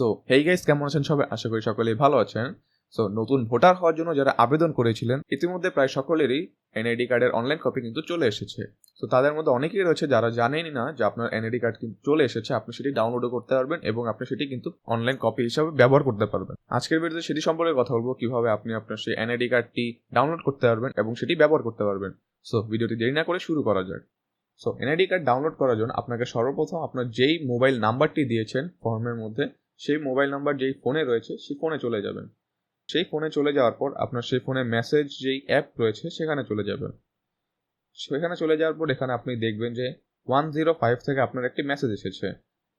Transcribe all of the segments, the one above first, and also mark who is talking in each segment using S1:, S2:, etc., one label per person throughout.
S1: So hey guys কেমন আছেন সবাই? আশা করি সকলেই ভালো আছেন। সো নতুন ভোটার হওয়ার জন্য যারা আবেদন করেছিলেন, ইতিমধ্যে প্রায় সকলেরই এনআইডি কার্ডের অনলাইন কপি কিন্তু চলে এসেছে। তো তাদের মধ্যে অনেকেই রয়েছে যারা জানেনই না যে আপনার এনআইডি কার্ড কিন্তু চলে এসেছে, আপনি সেটি ডাউনলোডও করতে পারবেন এবং আপনি সেটি কিন্তু অনলাইন কপি হিসাবে ব্যবহার করতে পারবেন। আজকের ভিডিওতে সেটি সম্পর্কে কথা বলব, কীভাবে আপনি আপনার সেই এনআইডি কার্ডটি ডাউনলোড করতে পারবেন এবং সেটি ব্যবহার করতে পারবেন। সো ভিডিওটি দেরি না করে শুরু করা যাক। সো এনআইডি কার্ড ডাউনলোড করার জন্য আপনাকে সর্বপ্রথম আপনার যেই মোবাইল নাম্বারটি দিয়েছেন ফর্মের মধ্যে সেই মোবাইল নাম্বার যেই ফোনে রয়েছে, সেই ফোনে চলে যাবেন। সেই ফোনে চলে যাওয়ার পর আপনার সেই ফোনে মেসেজ যেই অ্যাপ রয়েছে, সেখানে চলে যাবেন। সেখানে চলে যাওয়ার পর এখানে আপনি দেখবেন যে ওয়ান জিরো ফাইভ থেকে আপনার একটি মেসেজ এসেছে।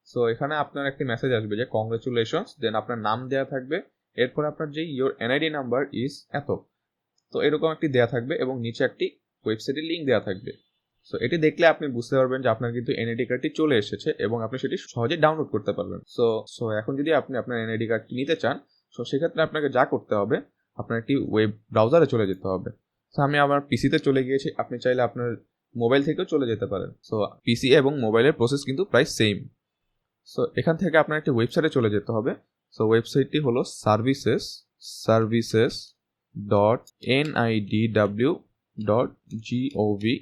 S1: সো এখানে আপনার একটি মেসেজ আসবে যে কংগ্রেচুলেশনস দেন আপনার নাম দেওয়া থাকবে। এরপর আপনার যে ইয়োর এনআইডি নাম্বার ইজ এত। তো এরকম একটি দেওয়া থাকবে এবং নিচে একটি ওয়েবসাইটের লিঙ্ক দেওয়া থাকবে। সো এটি দেখলে আপনি বুঝতে পারবেন যে আপনার কিন্তু এনআইডি কার্ডটি চলে এসেছে এবং আপনি সেটি সহজে ডাউনলোড করতে পারবেন। সো সো এখন যদি আপনি আপনার এনআইডি কার্ডটি নিতে চান সো সেক্ষেত্রে আপনাকে যা করতে হবে, আপনার একটি ওয়েব ব্রাউজারে চলে যেতে হবে। সো আমি আমার পিসিতে চলে গিয়েছি, আপনি চাইলে আপনার মোবাইল থেকেও চলে যেতে পারেন। সো পিসি এবং মোবাইলের প্রসেস কিন্তু প্রায় সেম সো এখান থেকে আপনার একটি ওয়েবসাইটে চলে যেতে হবে। সো ওয়েবসাইটটি হলো services services dot N I D W dot GOV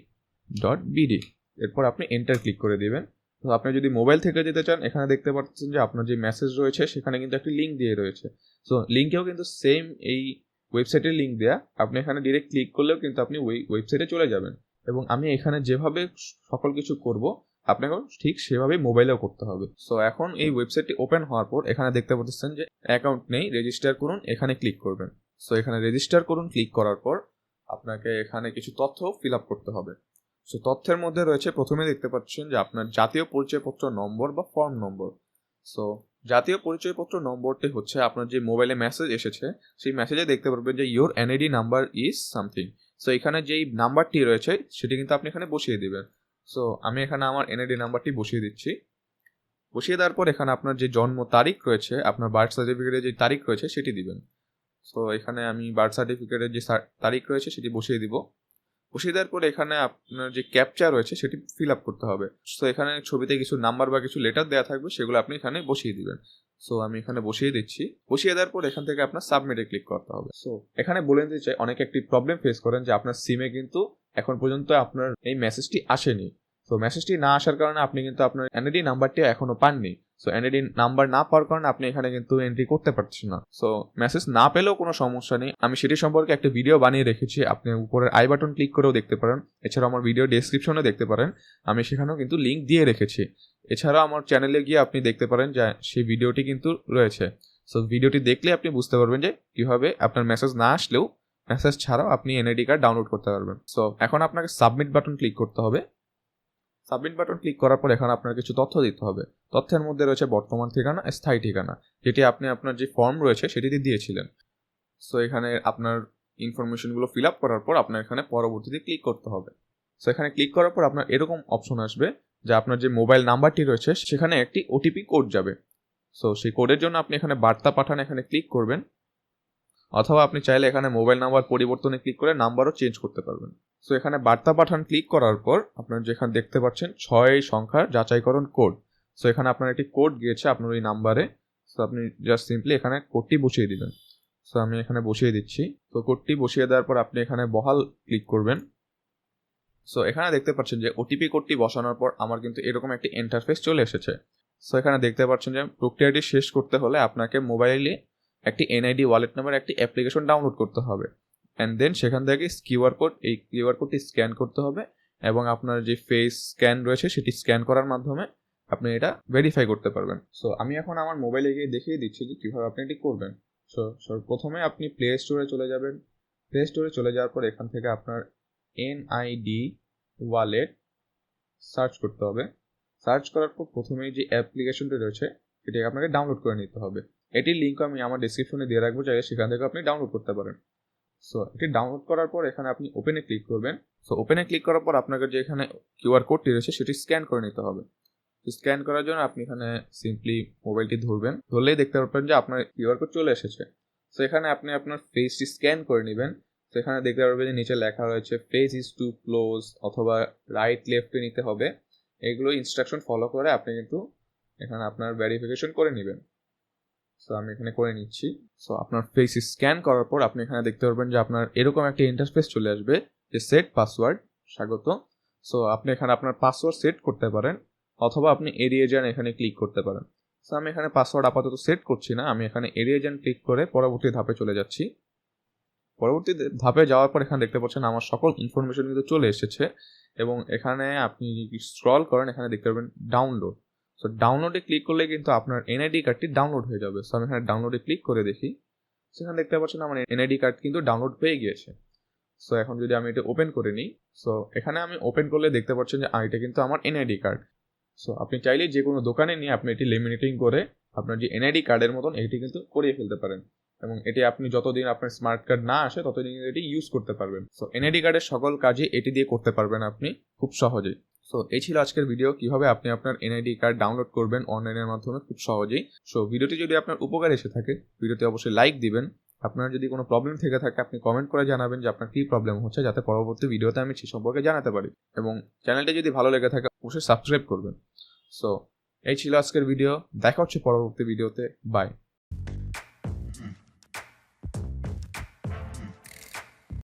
S1: dot BD এরপর আপনি এন্টার ক্লিক করে দিবেন। তো আপনি যদি মোবাইল থেকে যেতে চান, এখানে দেখতে পাচ্ছেন যে আপনার যে মেসেজ রয়েছে, সেখানে কিন্তু একটি লিঙ্ক দিয়ে রয়েছে। সো লিঙ্কেও কিন্তু সেম এই ওয়েবসাইটের লিঙ্ক দেওয়া আপনি এখানে ডিরেক্ট ক্লিক করলেও কিন্তু আপনি ওই ওয়েবসাইটে চলে যাবেন। এবং আমি এখানে যেভাবে সকল কিছু করব, আপনাকে ঠিক সেভাবেই মোবাইলেও করতে হবে। সো এখন এই ওয়েবসাইটটি ওপেন হওয়ার পর এখানে দেখতে পাচ্ছেন যে অ্যাকাউন্ট নেই রেজিস্টার করুন, এখানে ক্লিক করবেন। সো এখানে রেজিস্টার করুন ক্লিক করার পর আপনাকে এখানে কিছু তথ্য ফিল আপ করতে হবে। সো তথ্যের মধ্যে রয়েছে প্রথমে দেখতে পাচ্ছেন যে আপনার জাতীয় পরিচয়পত্র নম্বর বা ফর্ম নম্বর সো জাতীয় পরিচয়পত্র নম্বরটি হচ্ছে আপনার যে মোবাইলে মেসেজ এসেছে, সেই মেসেজে দেখতে পারবেন যে your NID number is something so এখানে যেই নাম্বারটি রয়েছে, সেটি কিন্তু আপনি এখানে বসিয়ে দেবেন। সো আমি এখানে আমার এনআইডি নাম্বারটি বসিয়ে দিচ্ছি। বসিয়ে দেওয়ার পর এখানে আপনার যে জন্ম তারিখ রয়েছে, আপনার বার্থ সার্টিফিকেটের যে তারিখ রয়েছে, সেটি দিবেন। সো এখানে আমি বার্থ সার্টিফিকেটের যে তারিখ রয়েছে, সেটি বসিয়ে দিব। বসিয়ে দেওয়ার পরে এখানে আপনার যে ক্যাপচা রয়েছে সেটি ফিল আপ করতে হবে। সো এখানে ছবিতে কিছু নাম্বার বা কিছু লেটার দেওয়া থাকবে, সেগুলো আপনি এখানে বসিয়ে দিবেন। সো আমি এখানে বসিয়ে দিচ্ছি। বসিয়ে দেওয়ার পর এখান থেকে আপনার সাবমিটে ক্লিক করতে হবে। সো এখানে বলে দিতে চাই, অনেক একটি প্রবলেম ফেস করেন যে আপনার সিমে কিন্তু এখন পর্যন্ত আপনার এই মেসেজটি আসেনি। তো মেসেজটি না আসার কারণে আপনি কিন্তু আপনার এনআইডি নাম্বারটি এখনও পাননি। সো এনআইডি নাম্বার না পাওয়ার কারণে আপনি এখানে কিন্তু এন্ট্রি করতে পারছেন না। সো মেসেজ না পেলেও কোনো সমস্যা নেই। আমি সেটি সম্পর্কে একটা ভিডিও বানিয়ে রেখেছি। আপনি উপরের আই বাটন ক্লিক করেও দেখতে পারেন। এছাড়াও আমার ভিডিও ডেসক্রিপশনে দেখতে পারেন। আমি সেখানেও কিন্তু লিঙ্ক দিয়ে রেখেছি। এছাড়াও আমার চ্যানেলে গিয়ে আপনি দেখতে পারেন যে সেই ভিডিওটি কিন্তু রয়েছে। সো ভিডিওটি দেখলে আপনি বুঝতে পারবেন যে কীভাবে আপনার মেসেজ না আসলেও মেসেজ ছাড়াও আপনি এনআইডি কার্ড ডাউনলোড করতে পারবেন। সো এখন আপনাকে সাবমিট বাটন ক্লিক করতে হবে। সাবমিট বাটন ক্লিক করার পর এখানে আপনার কিছু তথ্য দিতে হবে। তথ্যের মধ্যে রয়েছে বর্তমান ঠিকানা, স্থায়ী ঠিকানা। যেটি আপনি আপনার যে ফর্ম রয়েছে সেটিতে দিয়েছিলেন। সো এখানে আপনার ইনফরমেশনগুলো ফিল আপ করার পর আপনার এখানে পরবর্তীতে ক্লিক করতে হবে। সো এখানে ক্লিক করার পর আপনার এরকম অপশন আসবে যে আপনার যে মোবাইল নাম্বারটি রয়েছে, সেখানে একটি ওটিপি কোড যাবে। সো সেই কোডের জন্য আপনি এখানে বার্তা পাঠান, এখানে ক্লিক করবেন। অথবা আপনি চাইলে এখানে মোবাইল নাম্বার পরিবর্তনে ক্লিক করে নাম্বারও চেঞ্জ করতে পারবেন। সো এখানে বার্তা পাঠান ক্লিক করার পর আপনার যেখানে দেখতে পাচ্ছেন ছয় সংখ্যার যাচাইকরণ কোড। সো এখানে আপনার একটি কোড গিয়েছে আপনার ওই নাম্বারে। সো আপনি জাস্ট সিম্পলি এখানে কোডটি বসিয়ে দিবেন। সো আমি এখানে বসিয়ে দিচ্ছি। তো কোডটি বসিয়ে দেওয়ার পর আপনি এখানে বহাল ক্লিক করবেন। সো এখানে দেখতে পাচ্ছেন যে ওটিপি কোডটি বসানোর পর আমার কিন্তু এরকম একটি ইন্টারফেস চলে এসেছে। সো এখানে দেখতে পাচ্ছেন যে প্রক্রিয়াটি শেষ করতে হলে আপনাকে মোবাইলে একটি এনআইডি ওয়ালেট নামের একটি অ্যাপ্লিকেশন ডাউনলোড করতে হবে। অ্যান্ড দেন সেখান থেকে কিউআর কোড এই কিউআর কোডটি স্ক্যান করতে হবে এবং আপনার যে ফেস স্ক্যান রয়েছে সেটি স্ক্যান করার মাধ্যমে আপনি এটা ভেরিফাই করতে পারবেন। সো আমি এখন আমার মোবাইলে গিয়ে দেখিয়ে দিচ্ছি যে কীভাবে আপনি এটি করবেন। সো সো প্রথমে আপনি প্লে স্টোরে চলে যাবেন। প্লে স্টোরে চলে যাওয়ার পর এখান থেকে আপনার এনআইডি ওয়ালেট সার্চ করতে হবে। সার্চ করার পর প্রথমেই যে অ্যাপ্লিকেশনটি রয়েছে, সেটাকে আপনাকে ডাউনলোড করে নিতে হবে। এটির লিঙ্ক আমি আমার ডিসক্রিপশনে দিয়ে রাখব, চাইলে সেখান থেকে আপনি ডাউনলোড করতে পারেন। সো এটি ডাউনলোড করার পর এখানে আপনি ওপেনে ক্লিক করবেন। সো ওপেনে ক্লিক করার পর আপনাকে যে এখানে কিউআর কোডটি রয়েছে, সেটি স্ক্যান করে নিতে হবে। স্ক্যান করার জন্য আপনি এখানে সিম্পলি মোবাইলটি ধরবেন। ধরলেই দেখতে পারবেন যে আপনার কিউআর কোড চলে এসেছে। সো এখানে আপনি আপনার ফেসটি স্ক্যান করে নেবেন। সেখানে দেখতে পারবেন যে নিচে লেখা রয়েছে ফেস ইজ টু ক্লোজ অথবা রাইট লেফটে নিতে হবে। এগুলো ইনস্ট্রাকশন ফলো করে আপনি কিন্তু এখানে আপনার ভেরিফিকেশন করে নেবেন। সো আমি এখানে করে নিচ্ছি। সো আপনার ফেস স্ক্যান করার পর আপনি এখানে দেখতে পারবেন যে আপনার এরকম একটা ইন্টারফেস চলে আসবে, যে সেট পাসওয়ার্ড স্বাগত। সো আপনি এখানে আপনার পাসওয়ার্ড সেট করতে পারেন, অথবা আপনি এড়িয়ে যান এখানে ক্লিক করতে পারেন। সো আমি এখানে পাসওয়ার্ড আপাতত সেট করছি না, আমি এখানে এড়িয়ে যান ক্লিক করে পরবর্তী ধাপে চলে যাচ্ছি। পরবর্তী ধাপে যাওয়ার পর এখানে দেখতে পাচ্ছেন আমার সকল ইনফরমেশন কিন্তু চলে এসেছে, এবং এখানে আপনি স্ক্রল করেন, এখানে দেখতে পাবেন ডাউনলোড সো ডাউনলোডে ক্লিক করলে কিন্তু আপনার এনআইডি কার্ডটি ডাউনলোড হয়ে যাবে। সো আমি এখানে ডাউনলোডে ক্লিক করে দেখি। সেখানে দেখতে পাচ্ছেন আমার এনআইডি কার্ড কিন্তু ডাউনলোড হয়ে গিয়েছে। সো এখন যদি আমি এটা ওপেন করে নিই সো এখানে আমি ওপেন করলে দেখতে পাচ্ছেন যে এটা কিন্তু আমার এনআইডি কার্ড সো আপনি চাইলে যে কোনো দোকানে নিয়ে আপনি এটি লেমিনেটিং করে আপনার যে এনআইডি কার্ডের মতন এটি কিন্তু করিয়ে ফেলতে পারেন। এবং এটি আপনি যতদিন আপনার স্মার্ট কার্ড না আসে, ততদিন এটি ইউজ করতে পারবেন। সো এনআইডি কার্ডের সকল কাজে এটি দিয়ে করতে পারবেন আপনি খুব সহজেই। সো এই ছিল আজকের ভিডিও কীভাবে আপনি আপনার এনআইডি কার্ড ডাউনলোড করবেন অনলাইনের মাধ্যমে? খুব সহজেই। সো ভিডিওটি যদি আপনার উপকার এসে থাকে ভিডিওতে অবশ্যই লাইক দিবেন। আপনার যদি কোনো প্রবলেম থেকে থাকে, আপনি কমেন্ট করে জানাবেন যে আপনার কী প্রবলেম হচ্ছে, যাতে পরবর্তী ভিডিওতে আমি সে সম্পর্কে জানাতে পারি। এবং চ্যানেলটি যদি ভালো লেগে থাকে, অবশ্যই সাবস্ক্রাইব করবেন। সো এই ছিল আজকের ভিডিও দেখা হচ্ছে পরবর্তী ভিডিওতে বাই